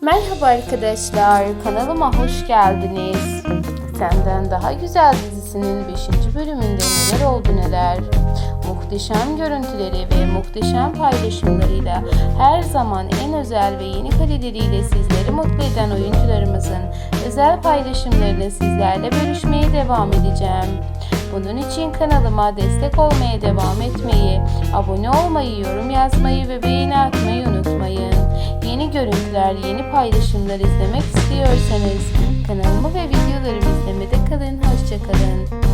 Merhaba arkadaşlar, kanalıma hoş geldiniz. Senden Daha Güzel dizisinin 5. bölümünde neler oldu neler. Muhteşem görüntüleri ve muhteşem paylaşımlarıyla her zaman en özel ve yeni kareleriyle sizleri mutlu eden oyuncularımızın özel paylaşımlarını sizlerle bölüşmeye devam edeceğim. Bunun için kanalıma destek olmaya devam etmeyi, abone olmayı, yorum yazmayı ve beğeni atmayı unutmayın. Görüntüler, yeni paylaşımlar izlemek istiyorsanız kanalımı ve videolarımı izlemede kalın. Hoşçakalın.